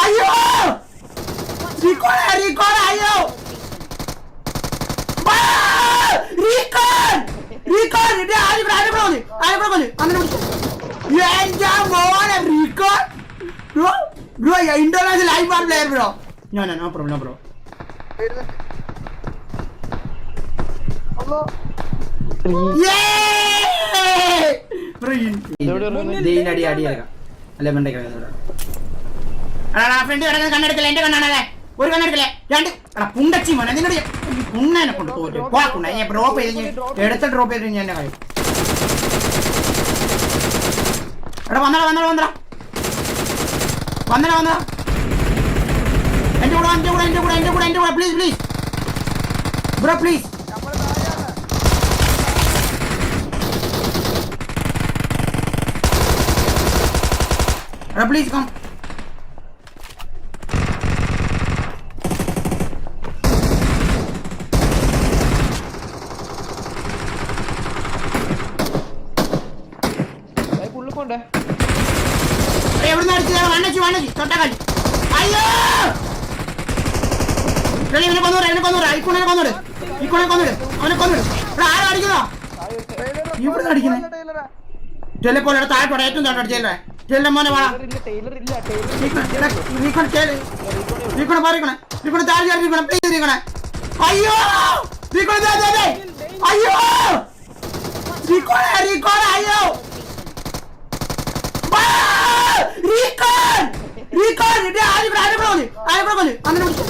അയ്യോ! റീകോൺ റീകോൺ അയ്യോ! റീകോൺ റീകോൺ ഇത് ആരും ഇവിടെ ആരും വന്ന് ആരും വന്ന് അങ്ങനെ വിളിച്ചു. എന്റെ മോനെ recon bro bro international live are player bro? No no no problem no bro അടി അടി ഇറക്കാം അല്ലെ ഫ്രണ്ട് കിടക്കുന്ന കണ്ണെടുക്കില്ല? എന്റെ കണ്ണാണല്ലേ ഒരു കണ്ണെടുക്കല്ലേ? രണ്ട്. എടാ പുണ്ടച്ചി മോനെ നിന്നോട് കുണ്ണനെ പുണ്ണനെ കൊണ്ട് തോറ്റു പോക്കുണ്ട ഞാൻ ഡ്രോപ്പ് ചെയ്ത് എടുത്ത ഡ്രോപ്പ് ചെയ്ത് ഞാൻ എന്നെ കഴിയും എടാ വന്നടാ വന്നടാ വന്നടാ. വന്നടാ വന്നടാ. എന്റെ കൂടെ എന്റെ കൂടെ എന്റെ കൂടെ എന്റെ കൂടെ എന്റെ കൂടെ. പ്ലീസ് പ്ലീസ് ബ്രോ പ്ലീസ് എടാ പ്ലീസ് കം പുള്ളി കൊണ്ടേ എവിടുന്ന് വണ്ണച്ചി തൊട്ടക്കാലി അയ്യോ! ഇവിടെ ഇവനെ കൊന്നൂടെ ഇവനെ കൊന്നൂടെ. ഇക്കുണനെ കൊന്നൂടെ. ഇക്കുണനെ കൊന്നൂടെ. അവനെ കൊന്നൂടെ. ഇവിടെ ആരും അടിക്കുന്നോ? ഇവിടെ അടിക്കുന്നേ? ടെല്ലെ പോലെ താഴെ ഏറ്റവും താഴെ അടിച്ചല്ലേ ടെല്ലെ മോനെ വാ റീക്കോൺ പാറിക്കണേ റീക്കോൺ താഴെ ചാടി റീക്കോൺ പ്ലീസ് റീക്കോണേ അയ്യോ! ദേ അയ്യോ! റീക്കോൺ റീക്കോൺ അയ്യോ! റീക്കോൺ റീക്കോൺ ഇത് ആരും ഇവിടെ ആരും ഇവിടെ വന്ന്? ആരും ഇവിടെ വന്ന്? അങ്ങനെ വിളിച്ചു.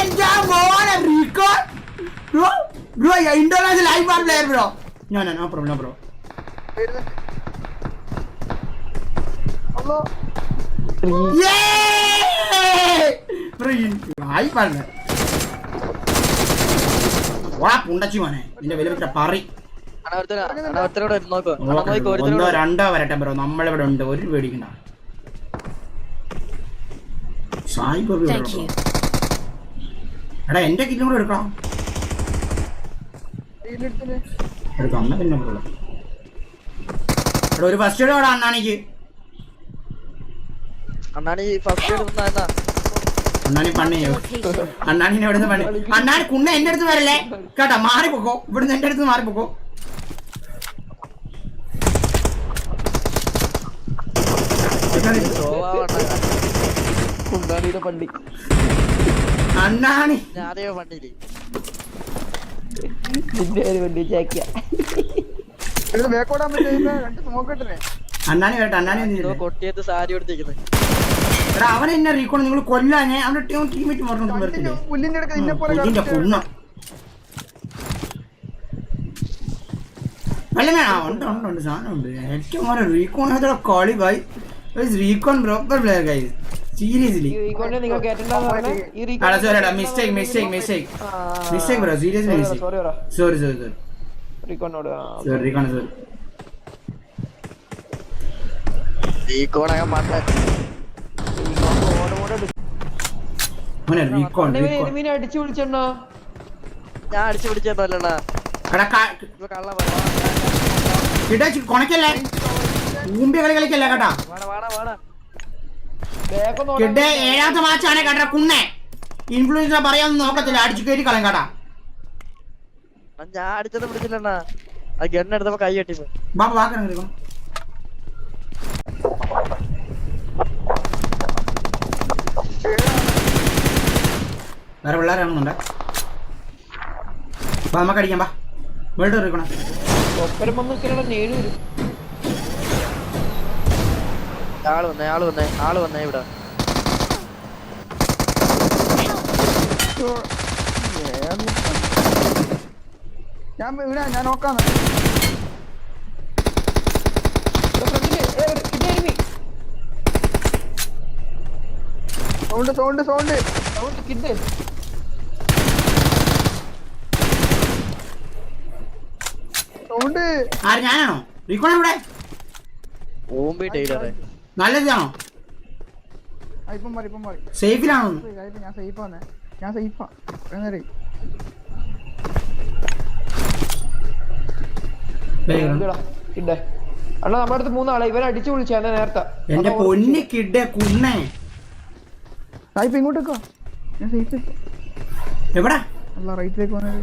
എന്റെ മോനെ recon bro bro international live are player bro? No no no problem no bro. പുണ്ടച്ചി മോനെ നിന്റെ വലിയ പറി. അണവരത്തിനോട് നോക്കോ. ഒന്നോ രണ്ടോ വരട്ടെ ബ്രോ. നമ്മളിവിടെ ഉണ്ട് ഒരു പേടിക്കണ്ട. Thank ഉള്ളൂ. you. എടാ എന്റെ കില്ലും കൂടെ എടുക്കണം? എടുക്കാം അന്ന പിന്നെ ബ്രോ എടാ ഒരു ഫസ്റ്റ് എയ്ഡ് വേണം അണ്ണാണിക്ക് അണ്ണാണി ഫസ്റ്റ് എന്നാ? അണ്ണാണി പണിയോ അണ്ണാണിനെ എവിടെ നിന്ന് പണി അണ്ണാണി കുണ്ണ എന്റെ അടുത്ത് വരല്ലേ? കേട്ടാ മാറിപ്പോക്കോ. ഇവിടുന്ന് എന്റെ അടുത്ത് മാറിപ്പോക്കോ. കുണ്ടാടിയുടെ പള്ളി അണ്ണാണി. ഞാനേ പള്ളിയിൽ നിന്റെ ഒരു വണ്ടി ചാക്കിയ അണ്ണാണി അണ്ണാണി സാരി എടാ അവൻ എന്നെ റീക്കോൺ നിങ്ങൾ കൊല്ലാനെ അവന്റെ ടീം ടീമേറ്റ് പുല്ലിന്റെ പുണ്ണ. അല്ല ഉണ്ട് ഉണ്ട് ഉണ്ട് സാധനം ഉണ്ട് കളി by recon broker player guys seriously mistake mistake mistake mistake bro seriously mistake sorry sorry sorry sorry recon sorry recon എനിമീനെ അടിച്ചു വിളിച്ചെണ്ണോ. ഞാൻ അടിച്ചു കിട്ടാ കൊണക്കല്ലേ? ഊമ്പി കളി കളിക്കല്ലേ കേട്ടാ വാടാ വാടാ വാടാ വേഗം കിഡേ ഏഴാമത്തെ മാച്ചാണ് കേട്ടാ കുണ്ണെ ഇൻഫ്ലുവൻസർ പറയാനൊന്നും നോക്കത്തില്ല. അടിച്ചു കയറി കളയും കേട്ടാ. ആ, ഞാൻ അടിച്ചത് പിടിച്ചില്ലണ്ണാ. ഗൺ ഗണ്ണെടുത്തപ്പോ കൈ കെട്ടിപ്പോ ബാബ വാക്കണം റീകോൺ വേറെ പിള്ളേരാണെന്നുണ്ട് നമുക്ക് അടിക്കാം ബാ വേൾഡ് റീക്കോണ ഒപ്പരം വന്ന് നേടി വരും. ആൾ വന്നേ ആൾ വന്നേ ആൾ വന്നേ ഇവിടെ. ഞാൻ ഇവിടെ ഞാൻ enemy sound sound sound. Sound kid sound. ആര് ഞാനാണോ? റീക്കോൺ ഇവിടെ? ഓമ്പി ടൈലറെ. നല്ലതാണോ? ഇപ്പം മാറി ഇപ്പം മാറി. സേഫിലാണോ? ഞാൻ സേഫ് ഞാൻ സേഫാ അണ്ണാ നമ്മുടെ അടുത്ത് മൂന്നാളെ. ഇവനെ അടിച്ചു വിളിച്ചാ നേരത്തെ. എന്റെ പൊന്ന് കിഡേ കുണ്ണേ സായിപ്പ് ഇങ്ങോട്ട് വെക്കോ ഞാൻ സേഫ് എവിടെ? അല്ല റൈറ്റിലേക്ക് വന്നത്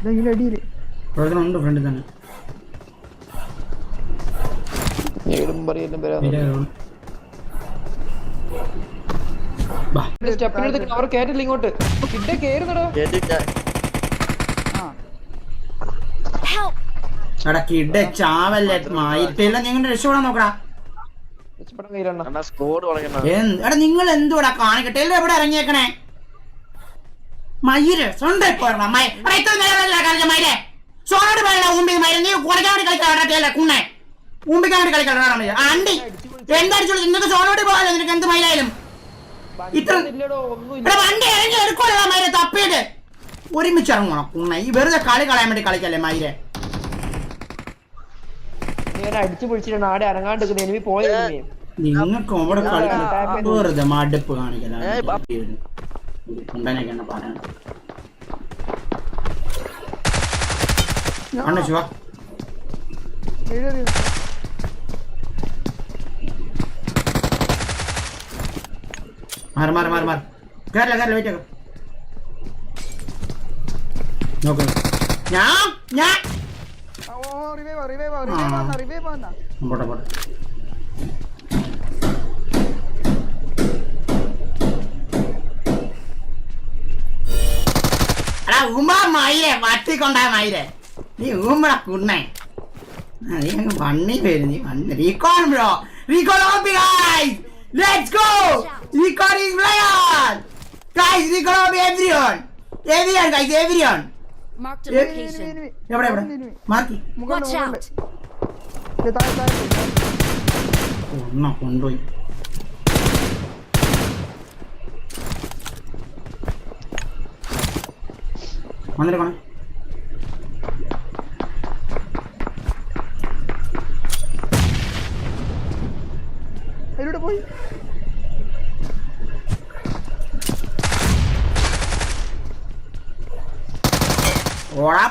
ഇതെങ്കിലും അടിയിൽ. പ്രവർത്തനം ഉണ്ട് ഫ്രണ്ടിൽ തന്നെ. നേടും പറയെല്ലാം വരാം ഇതിലെ ഒരു- ബാ. സ്റ്റെപ്പിനടുത്ത് കവർ കേറ്റില്ല ഇങ്ങോട്ട്. കിഡേ കേറുന്നടോ. കേട്ടി എടാ കിഡ് ചാവല്ലേ മായിട്ടില്ല നിങ്ങളുടെ രക്ഷപ്പെടാൻ നോക്കടാ. എടാ നിങ്ങൾ എന്തുവാടാ കാണിക്കട്ടെ? എല്ലാം എവിടെ ഇറങ്ങിയേക്കണേ? മയിര് സ്വന്തം മയിരെ സോണോട് പറയണ ഊമ്പി മയിര് നീ കുറയ്ക്കാൻ കളിക്കാൻ കുണ്ണെ. ഊമ്പിക്കാൻ വേണ്ടി കളിക്കാൻ അണ്ടി. എന്തടിച്ചോളൂ നിനക്ക് സോണോട് പോകാലോ? നിനക്ക് എന്ത് മയിലായാലും. ഇത്ര വണ്ടി ഇറങ്ങി എടുക്കോളാ മയിരെ തപ്പിയിട്ട്. ഒരുമിച്ച് ഇറങ്ങണം ഈ വെറുതെ കളി കളയാൻ വേണ്ടി കളിക്കല്ലേ മയിരെ ഞാൻ അടിച്ചു ആടെ എനിമി നിങ്ങൾക്ക് അവിടെ കളിക്കണം വെറുതെ മടുപ്പ് കാണിക്കലാണ് പറയണം ശിവ മാറി മാറി മാറി മാറി. കേരള കേരള വെയിറ്റ് ആക്കാം നോക്ക്. ഞാൻ ഞാൻ. പോട്ടെ പോട്ടെ. എടാ ഉമ്മ മയിരെ വട്ടിക്കൊണ്ടാ മയിരെ നീ ഊമ്പട കുണ്ണേ. നീ അങ്ങ് വണ്ണി വരുന്നു വണ്ണി recon bro recon OP guys let's go recon is player guys recon OP everyone everyone guys everyone Marked a Yeah. location. എവിടെ എവിടെ? മാർക്ക്. മുകളിൽ Watch മുകളിൽ. out! ദേ താഴെ താഴെ ഒന്ന കൊണ്ടുപോയി. വന്നിട്ട് പോണേ അതിലൂടെ പോയി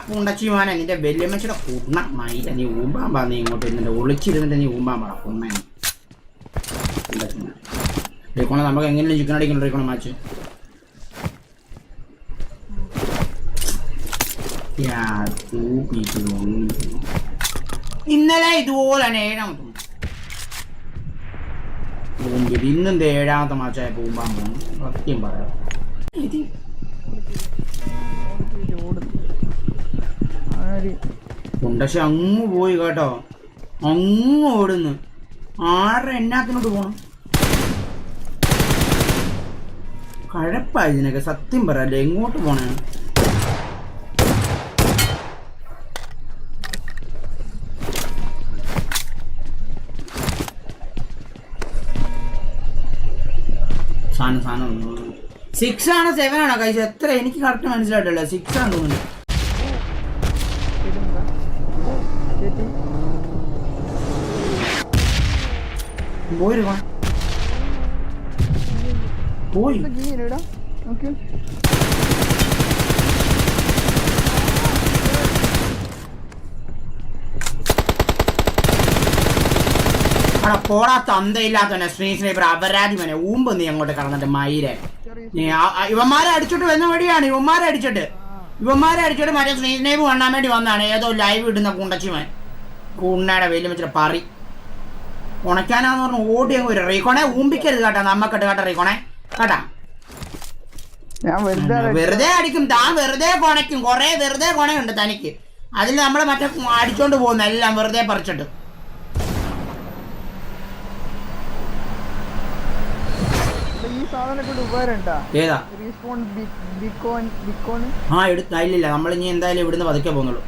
ഓടാ പൂണ്ടച്ചി മോനെ നിന്റെ വല്യമ്മച്ചിയുടെ കുണ്ണ മയില നീ ഊമ്പാൻ പാ ഇങ്ങോട്ട് ഇരുന്നിട്ട് ഒളിച്ചിരുന്നിട്ട് നീ ഊമ്പാൻ പാടാ കുണ്ണ റീക്കോണ നമുക്ക് എങ്ങനെയും ചിക്കൻ അടിക്കണം റീക്കോണ മാച്ച്. ഇന്നലെ ഇതുപോലെ തന്നെ ഏഴാമത്തെ match. ഊമ്പിയത് ഇന്നും ദേ ഏഴാമത്തെ മാച്ചായ പോകുന്നു സത്യം പറയാം. പക്ഷെ അങ്ങ് പോയി കേട്ടോ. അങ്ങ് ഓടുന്നു. ആരുടെ എന്നാത്തിനോട്ട് പോണം? കഴപ്പായതിനൊക്കെ സത്യം പറയല്ലേ എങ്ങോട്ട് പോണേ? സാധനം സാധനം സിക്സ് ആണോ സെവൻ ആണോ. കഴിച്ചത് എത്ര? എനിക്ക് കറക്റ്റ് മനസ്സിലായിട്ടില്ല. സിക്സ് ആണ് തോന്നുന്നു. പോയിരുവാ പോയി. പോടാ തന്തയില്ലാത്തവനെ ശ്രീ സ്നേഹിതർ അപരാധിമനെ. ഊമ്പ് നീ അങ്ങോട്ട് കടന്നിട്ട് മയിരെ ഇവന്മാരെ അടിച്ചിട്ട് വന്ന വഴിയാണ് ഇവന്മാരെ അടിച്ചിട്ട്. ഇവന്മാരെ അടിച്ചിട്ട് മറ്റേ ശ്രീസ്നേഹ് കാണാൻ വേണ്ടി വന്നാണ് ഏതോ ലൈവ് ഇടുന്ന കുണ്ടച്ചിമാൻ കുണ്ണയുടെ വെല്ലുമിച്ചിട്ട് പറി. ഉണക്കാനാന്ന് പറഞ്ഞു ഓടി അങ്ങ് വരും. റീക്കോണെ ഊമ്പിക്കരുത് കേട്ടോ. നമ്മക്കിട്ട് കേട്ടോ റീക്കോണെ. കേട്ടാ? ഞാൻ വെറുതെ അടിക്കും. താൻ വെറുതെ കൊണയ്ക്കും. കൊറേ വെറുതെ കൊണയുണ്ട് തനിക്ക്. അതിൽ നമ്മളെ മറ്റേ അടിച്ചോണ്ട് പോകുന്ന. എല്ലാം വെറുതെ പറിച്ചിട്ട്. ആ എടുത്ത്. ഇല്ലില്ല. നമ്മൾ ഇനി എന്തായാലും ഇവിടുന്ന് പതുക്കെ പോകുന്നുള്ളൂ.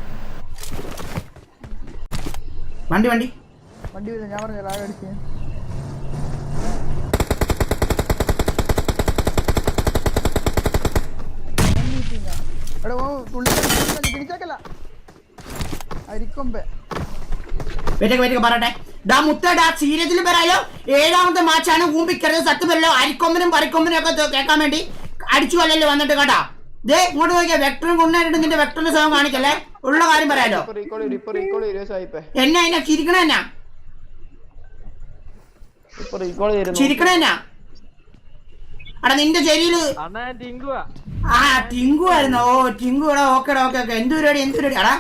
വണ്ടി വണ്ടി. വണ്ടി വരുന്നത് ഞാൻ പറഞ്ഞ ലാഗ് അടിച്ച്. എടാ ഓ തുള്ളി പിടിച്ചേക്കല്ല. അരിക്കൊമ്പേ. വെയിറ്റ് പറയട്ടെ. ഡാ മുത്തടാ പറയാലോ ഏഴാമത്തെ മാച്ചാണ് ഊമ്പിക്കരുത് സത്യമല്ലോ അരിക്കൊമ്പനും പരിക്കൊമ്പനും ഒക്കെ കേൾക്കാൻ വേണ്ടി അടിച്ചു കൊല്ലല്ലോ വന്നിട്ട് കേട്ടാ. ദേ ഇങ്ങോട്ട് നോക്കിയാ വെക്ടറും കൊണ്ടായിട്ട് നിന്റെ വെക്ടറിന്റെ സ്വയം കാണിക്കല്ലേ? ഉള്ള കാര്യം പറയാലോ. എന്നെ എന്നെ ചിരിക്കണ എന്നാ? ഇപ്പൊ റീകോൾ എന്നാ? നിന്റെ ചെരിയിൽ ആ ടിങ്കു ആയിരുന്നു ഓ ടിങ്കു എടാ ഓക്കെടാ ഓക്കെ ഓക്കെ. എന്ത് പരിപാടി എന്ത് പരിപാടി? എടാ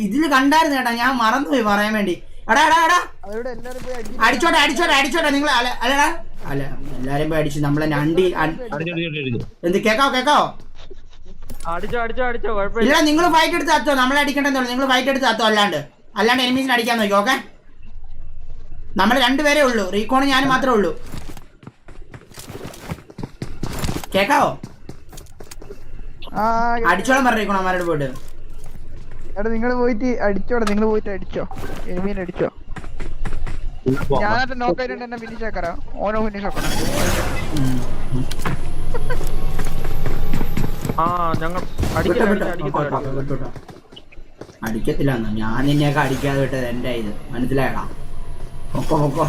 ഇതിൽ കണ്ടായിരുന്നു കേട്ടാ ഞാൻ മറന്നുപോയി പറയാൻ വേണ്ടി. എടാ എടാ എടാ അവരോട് എല്ലാരും പോയി അടി അടിച്ചോട്ടെ അടിച്ചോട്ടെ അടിച്ചോട്ടെ നിങ്ങൾ അല്ല അല്ലടാ അല്ല എല്ലാരും പോയി അടിച്ചു നമ്മളെ അണ്ടി എന്ത് കേക്കോ കേക്കോ അടിച്ചോ അടിച്ചോ അടിച്ചോ കുഴപ്പമില്ല. ഇല്ല നിങ്ങൾ ഫൈറ്റ് എടുത്ത് അത്തോ നമ്മളെ അടിക്കണ്ടെന്നുള്ളൂ നിങ്ങൾ ഫൈറ്റ് എടുത്ത് അത്തോ അല്ലാണ്ട്. അല്ലാണ്ട് എനിമീസിനെ അടിക്കാൻ നോക്കി ഓക്കെ? നമ്മൾ രണ്ടുപേരേ ഉള്ളൂ. റീകോണ് ഞാൻ മാത്രമേ ഉള്ളൂ. കേക്കാവോ? ആ അടിച്ചോളം പറഞ്ഞ റീകോൺ അമ്മാരോട് പോയിട്ട്? എടാ നിങ്ങൾ പോയിട്ട് അടിച്ചോടാ. നിങ്ങൾ പോയിട്ട് അടിച്ചോ. എനിമീൻ അടിച്ചോ. ഞാനത് നോക്കായിട്ട് എന്നെ ഫിനിഷ് ആക്കാറാ. ഓനോ ഫിനിഷ് ആക്കണം? ആ ഞങ്ങൾ. അടിക്കത്തില്ല ഞാൻ നിന്നെയൊക്കെ അടിക്കാതെ വിട്ടത് എന്റെ ഇത്. മനസ്സിലായടാ. പൊക്കോ പൊക്കോ.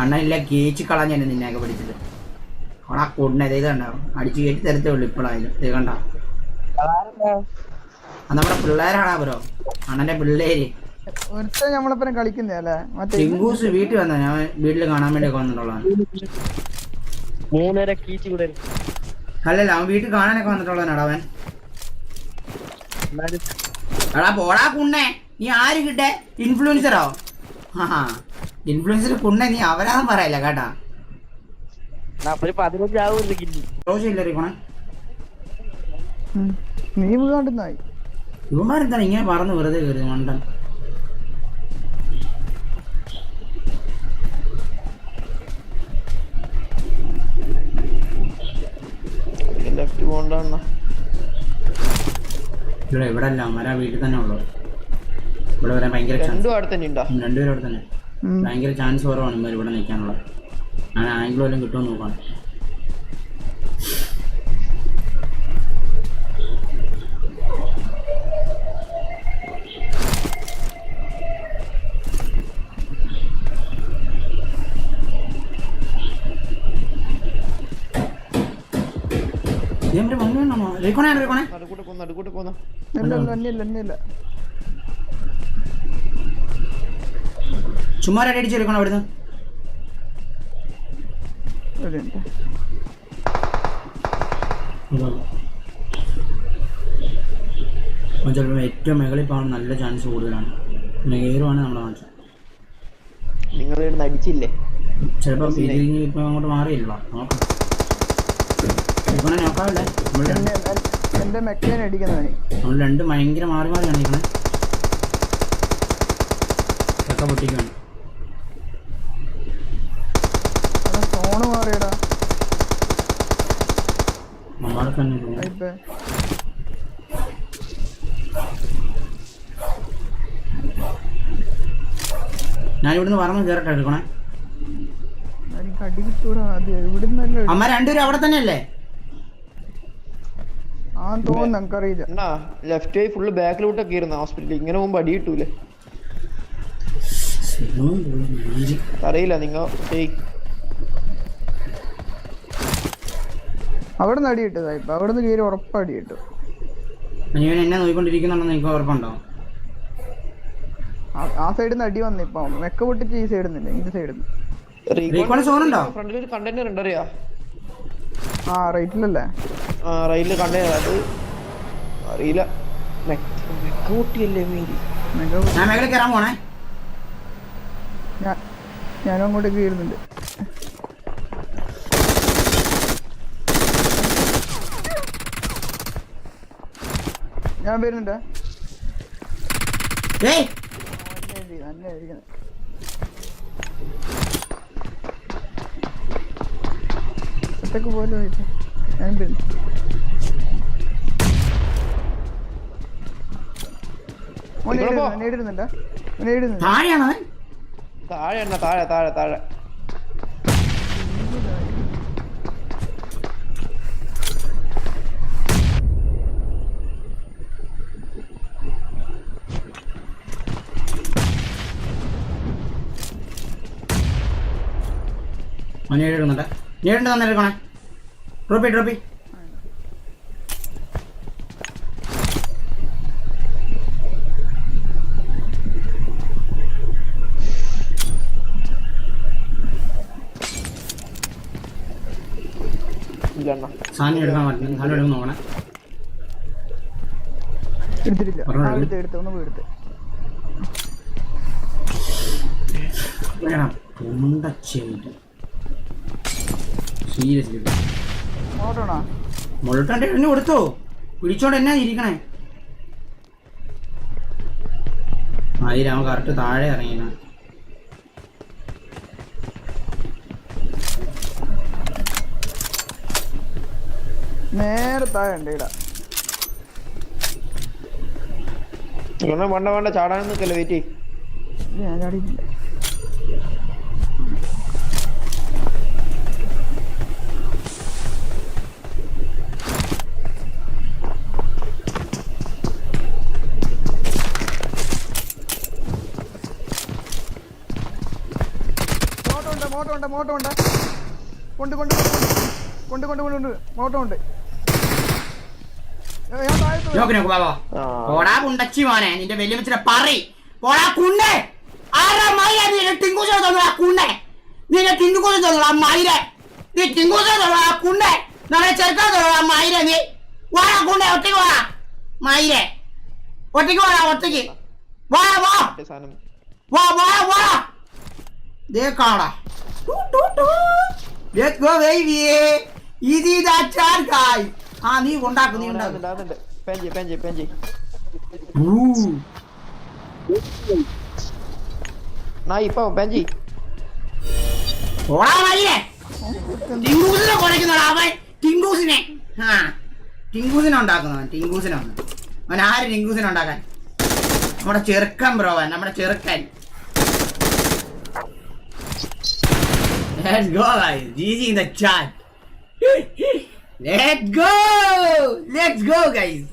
അണ്ണനെല്ലാം കേച്ച് കളഞ്ഞ നിന്നെയൊക്കെ പിടിച്ചത് അവിടെ ആ കൂടിനെ ഇത് കണ്ടോ? അടിച്ചു കയറ്റി തരത്തേ ഉള്ളൂ ഇപ്പോഴായാലും. ഇത് കണ്ട? അത് നമ്മുടെ പിള്ളേരാണാ ബ്രോ. അണ്ണന്റെ പിള്ളേര്. ഒരുത്തൻ നമ്മളെപ്പം വീട്ടിൽ വന്ന? ഞാൻ വീട്ടിൽ കാണാൻ വേണ്ടി വന്നിട്ടുള്ളതാണ്. മൂന്നര കീച്ചു കൂടെ അല്ലല്ല അവൻ വീട്ടിൽ കാണാനൊക്കെ വന്നിട്ടുള്ളവനാടാ അവൻ. എടാ പോടാ കുണ്ണേ. നീ ആര് കിട്ടേ? ഇൻഫ്ലുവൻസറോ ആ ഇൻഫ്ലുവൻസർ കുണ്ണെ നീ അവരാന്നും പറയല്ല കേട്ടാ. ഇവന്മാരെന്താണ് ഇങ്ങനെ പറന്ന് വെറുതെ കയറി മണ്ടൻ. ലെഫ്റ്റ് പോകണ്ട ഇവിടെ ഇവിടെ അല്ല അവന്മാരാ വീട്ടിൽ തന്നെ ഉള്ളു. ഇവിടെ വരാൻ ഭയങ്കര ചാൻസ് അവിടെ തന്നെ ഉണ്ടോ രണ്ടുപേരും അവിടെ തന്നെ. ഭയങ്കര ചാൻസ് കുറവാണ് ഇവർ ഇവിടെ നിൽക്കാനുള്ള. ഞാൻ ആംഗിൾ വല്ലതും കിട്ടുമെന്ന് നോക്കാം. ഇവന്മാര് വന്നു വേണോ റീക്കോണേ റീക്കോണേ നടുക്കൂട്ട് പോന്നു നടുക്കൂട്ട് പോന്നു. ഇല്ല ഇല്ല ഇല്ല ഇല്ല ചുമ്മാ ഒരു അടിച്ച് എടുക്കണം അവിടുന്ന് ചിലപ്പോൾ ഏറ്റവും മുകളിൽ പോകാൻ നല്ല ചാൻസ് കൂടുതലാണ്. കയറുവാണ് നമ്മുടെ ചാൻസ് നിങ്ങൾ ഇവിടുന്ന് അടിച്ചില്ലേ? ചിലപ്പോൾ കഴിഞ്ഞ് ഇപ്പം അങ്ങോട്ട് മാറിയില്ല. നോക്കാം ഇപ്പം നോക്കാവില്ലേ നമ്മൾ രണ്ട് നമ്മൾ ഭയങ്കര മാറി മാറിയാണ് കാണിക്കണേ ചക്ക പൊട്ടിക്കാണ് തന്നെ പോകും. ഞാൻ ഇവിടുന്ന് പറഞ്ഞു കേറട്ടെ എടുക്കണേ. അമ്മ രണ്ടുപേരും അവിടെ തന്നെയല്ലേ? ആ തോന്നുന്നു നമുക്കറിയില്ല എന്നാ ലെഫ്റ്റ് വഴി ഫുള്ള് ബാക്കിലോട്ടൊക്കെ ഇരുന്ന ഹോസ്പിറ്റലിൽ ഇങ്ങനെ പോകുമ്പോ അടി കിട്ടൂലേ? അറിയില്ല നിങ്ങൾ അവിടെ നിന്ന് അടി കിട്ടതാ ഇപ്പൊ. അവിടെ നിന്ന് കയറി ഉറപ്പ് അടി കിട്ടും ഇവൻ എന്നെ നോക്കിക്കൊണ്ടിരിക്കുന്നുണ്ടെന്ന് എനിക്ക് ഉറപ്പുണ്ടോ? ആ- സൈഡിൽ നിന്ന് അടി വന്നു ഇപ്പൊ. മെക്ക പൊട്ടിച്ച് ഈ സൈഡിൽ നിന്നില്ല ഈ സൈഡിൽ നിന്ന് സോൺ ഉണ്ടോ ഫ്രണ്ടിൽ ഒരു കണ്ടെയ്നർ ഉണ്ട് അറിയാ ആ റൈറ്റിലല്ലേ? ആ റൈറ്റിൽ കണ്ടെയ്നർ അത് അറിയില്ല. മെക്കൂട്ടിയല്ലേ മീരി മെക്ക ഞാൻ മേഖല കയറാൻ പോണേ. ഞാൻ ഞാനും അങ്ങോട്ടേക്ക് കയറുന്നുണ്ട് ഞാൻ വരുന്നുണ്ട്. ഒറ്റയ്ക്ക് പോലും ഞാൻ വരുന്നു. അവൻ? താഴെ താഴെ താഴെ താഴെ. അവൻ നേടിടുന്നുണ്ട് നേരിട്ട് തന്നെ എടുക്കണേ? ഡ്രോപ്പി ഡ്രോപ്പി അണ്ണാ സാധനം എടുക്കാൻ പറ്റുന്നു സാധനം എടുക്കാൻ നോക്കണേ. എടുത്തിട്ടില്ല. എടുത്ത് എടുത്ത് ഒന്ന് പോയി എടുത്ത്. വേണം സീരിയസ്ലി നോട്ടോണോ മുള്ളട്ടാണ്ട് എണ്ണ കൊടുത്തോ? പിടിച്ചോണ്ട് എന്നാ ഇരിക്കണേ? ആയിരം അവൻ കറക്റ്റ് താഴെ ഇറങ്ങിന നേരെ താഴെ ഉണ്ട് ഇടാ വേണ്ട വേണ്ട ചാടാൻ നിൽക്കല്ലേ വെയിറ്റ് ഞാൻ ചാടിയിട്ടില്ല. ഉണ്ട് മോട്ടോ ഉണ്ട് കൊണ്ട് കൊണ്ട്. കൊണ്ട് കൊണ്ട് കൊണ്ട് കൊണ്ട്. മോട്ടോ ഉണ്ട് ഒറ്റയ്ക്ക് ഞാൻ താഴത്ത് പോയി. നോക്ക് നോക്ക് ബാബാ. ആ. പോടാ കുണ്ടച്ചി മോനെ നിന്റെ വലിയ പറ പോടാ കുണ്ണേ ആരാ മൈര നിന്റെ ടിങ്കൂസ തന്നടാ കുണ്ണേ നിന്റെ ടിങ്കൂസ തന്നടാ മൈര. നീ ടിങ്കൂസ തന്നടാ കുണ്ണേ നാളെ ചെറുക്കാൻ തന്നടാ മൈര നീ. വാടാ കുണ്ണേ ഒറ്റയ്ക്ക് വാടാ മൈര. ഒറ്റയ്ക്ക് വാടാ ഒറ്റയ്ക്ക്. വാ വാ. വാ വാ വാ. ദേ കാണാ. Let's go baby easy that ചാർ ഗായ് ആ നീ ഉണ്ടാക്കും നീ ഉണ്ടാക്കും. പെഞ്ചി പെഞ്ചി പെഞ്ചി. നാ ഇപ്പൊ പെഞ്ചി. ഓടാ മയിലേ ടിങ്കൂസിനെ കുറയ്ക്കുന്നടാ അവൻ. ടിങ്കൂസിനെ. ആ ടിങ്കൂസിനെ ഉണ്ടാക്കുന്നവൻ ടിങ്കൂസിനെ. വന്ന് അവൻ ആര് ടിങ്കൂസിനെ ഉണ്ടാക്കാൻ? നമ്മുടെ ചെറുക്കൻ ബ്രോ നമ്മുടെ ചെറുക്കൻ. Let's go guys. GG in the chat. Let's go. Let's go guys.